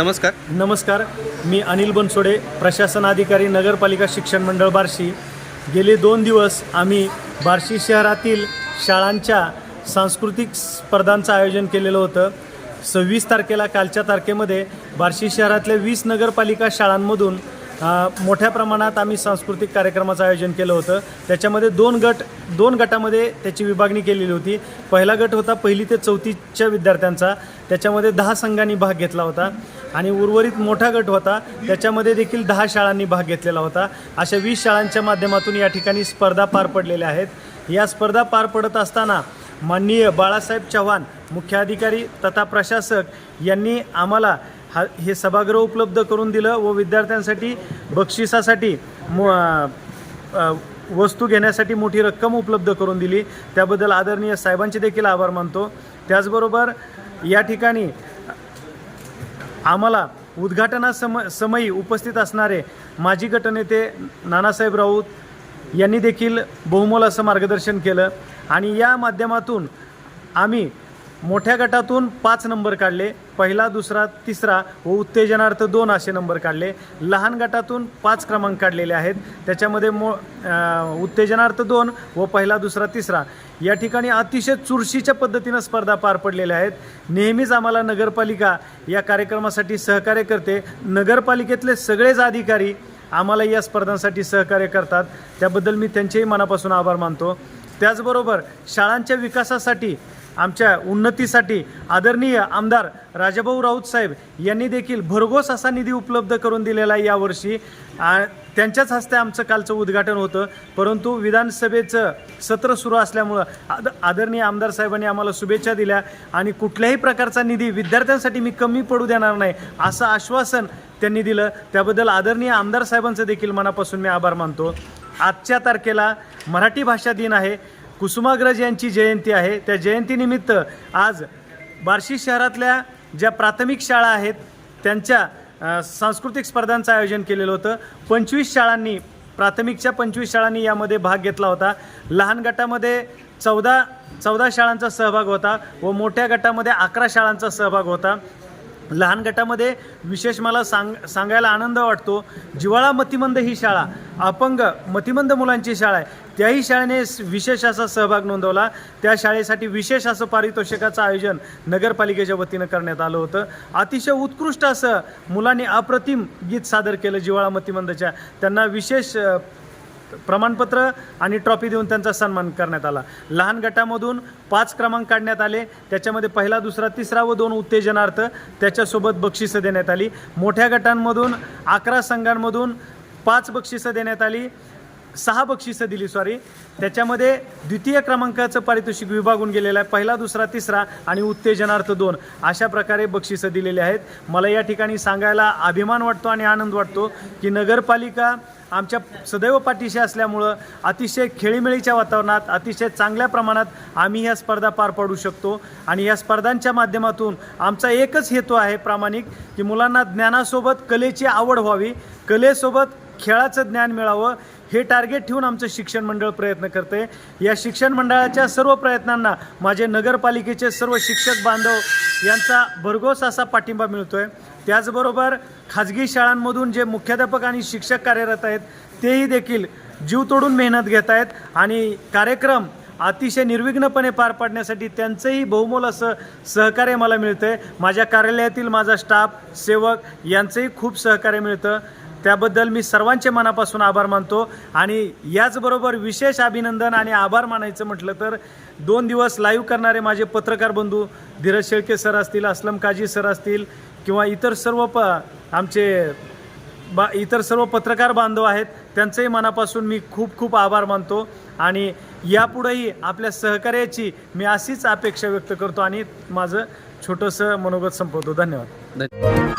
नमस्कार. नमस्कार. मी अनिल बनसोडे प्रशासन अधिकारी नगरपालिका शिक्षण मंडळ बार्शी. गेले दोन दिवस आम्ही बार्शी शहरातील शाळांच्या सांस्कृतिक स्पर्धांचं आयोजन केलेलं होतं. सव्वीस तारखेला कालच्या तारखेमध्ये बार्शी शहरातल्या वीस नगरपालिका शाळांमधून मोठ्या प्रमाणात आम्ही सांस्कृतिक कार्यक्रमाचं आयोजन केलं होतं. त्याच्यामध्ये दोन गट दोन गटामध्ये त्याची विभागणी केलेली होती. पहिला गट होता पहिली ते चौथीच्या विद्यार्थ्यांचा. त्याच्यामध्ये दहा संघांनी भाग घेतला होता. आणि उर्वरित मोठा गट होता. त्याच्यामध्ये देखील दहा शाळांनी भाग घेतलेला होता. अशा वीस शाळांच्या माध्यमातून या ठिकाणी स्पर्धा पार पडलेल्या आहेत. या स्पर्धा पार पडत असताना माननीय बाळासाहेब चव्हाण मुख्याधिकारी तथा प्रशासक यांनी आम्हाला हा हे सभागृह उपलब्ध करून दिलं व विद्यार्थ्यांसाठी बक्षिसासाठी मो वस्तू घेण्यासाठी मोठी रक्कम उपलब्ध करून दिली. त्याबद्दल आदरणीय साहेबांचे देखील आभार मानतो. त्याचबरोबर या ठिकाणी आम्हाला उद्घाटनासम समयी उपस्थित असणारे माजी गटनेते नानासाहेब राऊत यांनी देखील बहुमोल असं मार्गदर्शन केलं. आणि या माध्यमातून आम्ही मोठ्या गटातून पाच नंबर काढले. पहिला दुसरा तिसरा व उत्तेजनार्थ दोन असे नंबर काढले. लहान गटातून पाच क्रमांक काढलेले आहेत. त्याच्यामध्ये मो उत्तेजनार्थ दोन व पहिला दुसरा तिसरा. या ठिकाणी अतिशय चुरशीच्या पद्धतीनं स्पर्धा पार पडलेल्या आहेत. नेहमीच आम्हाला नगरपालिका या कार्यक्रमासाठी सहकार्य करते. नगरपालिकेतले सगळेच अधिकारी आम्हाला या स्पर्धांसाठी सहकार्य करतात. त्याबद्दल मी त्यांचेही मनापासून आभार मानतो. त्याचबरोबर शाळांच्या विकासासाठी आमच्या उन्नतीसाठी आदरणीय आमदार राजाभाऊ राऊत साहेब यांनी देखील भरघोस असा निधी उपलब्ध करून दिलेला आहे यावर्षी. त्यांच्याच हस्ते आमचं कालचं उद्घाटन होतं. परंतु विधानसभेचं सत्र सुरू असल्यामुळं आद आदरणीय आमदार साहेबांनी आम्हाला शुभेच्छा दिल्या आणि कुठल्याही प्रकारचा निधी विद्यार्थ्यांसाठी मी कमी पडू देणार नाही असं आश्वासन त्यांनी दिलं. त्याबद्दल आदरणीय आमदार साहेबांचं देखील मनापासून मी आभार मानतो. आजच्या तारखेला मराठी भाषा दिन आहे. कुसुमाग्रज यांची जयंती आहे. त्या जयंतीनिमित्त आज बार्शी शहरातल्या ज्या प्राथमिक शाळा आहेत त्यांच्या सांस्कृतिक स्पर्धांचं आयोजन केलेलं होतं. पंचवीस शाळांनी प्राथमिकच्या पंचवीस शाळांनी यामध्ये भाग घेतला होता. लहान गटामध्ये चौदा चौदा शाळांचा सहभाग होता व मोठ्या गटामध्ये अकरा शाळांचा सहभाग होता. लहान गटामध्ये विशेष मला सांग सांगायला आनंद वाटतो. जिवाळा मतिमंद ही शाळा अपंग मतिमंद मुलांची शाळा आहे. त्याही शाळेने विशेष असा सहभाग नोंदवला. त्या शाळेसाठी विशेष असं पारितोषिकाचं आयोजन नगरपालिकेच्या वतीनं करण्यात आलं होतं. अतिशय उत्कृष्ट असं मुलांनी अप्रतिम गीत सादर केलं जिवाळा मतिमंदच्या. त्यांना विशेष प्रमाणपत्र आणि ट्रॉफी देऊन त्यांचा सन्मान करण्यात आला. लहान गटामधून पाच क्रमांक काढण्यात आले. त्याच्यामध्ये पहिला दुसरा तिसरा व दोन उत्तेजनार्थ त्याच्यासोबत बक्षिसं देण्यात आली. मोठ्या गटांमधून अकरा संघांमधून पाच बक्षिसं देण्यात आली. सहा बक्षिसं दिली सॉरी त्याच्यामध्ये द्वितीय क्रमांकाचं पारितोषिक विभागून गेलेलं आहे. पहिला दुसरा तिसरा आणि उत्तेजनार्थ दोन. अशा प्रकारे बक्षिसं दिलेली आहेत. मला या ठिकाणी सांगायला अभिमान वाटतो आणि आनंद वाटतो की नगरपालिका आमच्या सदैव पाठीशी असल्यामुळं अतिशय खेळीमेळीच्या वातावरणात अतिशय चांगल्या प्रमाणात आम्ही ह्या स्पर्धा पार पाडू शकतो. आणि या स्पर्धांच्या माध्यमातून आमचा एकच हेतू आहे प्रामाणिक की मुलांना ज्ञानासोबत कलेची आवड व्हावी. कलेसोबत खेळाचं ज्ञान मिळावं. हे टार्गेट ठेवून आमचं शिक्षण मंडळ प्रयत्न करते. या शिक्षण मंडळाच्या सर्व प्रयत्नांना माझे नगरपालिकेचे सर्व शिक्षक बांधव यांचा भरघोस असा पाठिंबा मिळतोय. त्याचबरोबर खाजगी शाळांमधून जे मुख्याध्यापक आणि शिक्षक कार्यरत आहेत तेही देखील जीव तोडून मेहनत घेत आहेत आणि कार्यक्रम अतिशय निर्विघ्नपणे पार पाडण्यासाठी त्यांचंही बहुमोल असं सहकार्य मला मिळतं आहे माझ्या कार्यालयातील माझा स्टाफ सेवक यांचंही खूप सहकार्य मिळतं. त्याबद्दल मी सर्वांचे मनापासून आभार मानतो. आणि याचबरोबर विशेष अभिनंदन आणि आभार मानायचं म्हटलं तर दोन दिवस लाईव्ह करणारे माझे पत्रकार बंधू धीरज शेळके सर असतील असलम काजी सर असतील किंवा इतर सर्व प आमचे बा इतर सर्व पत्रकार बांधव आहेत त्यांचंही मनापासून मी खूप खूप आभार मानतो. आणि यापुढेही आपल्या सहकार्याची मी अशीच अपेक्षा व्यक्त करतो आणि माझं छोटंसं मनोगत संपवतो. धन्यवाद. धन्यवाद.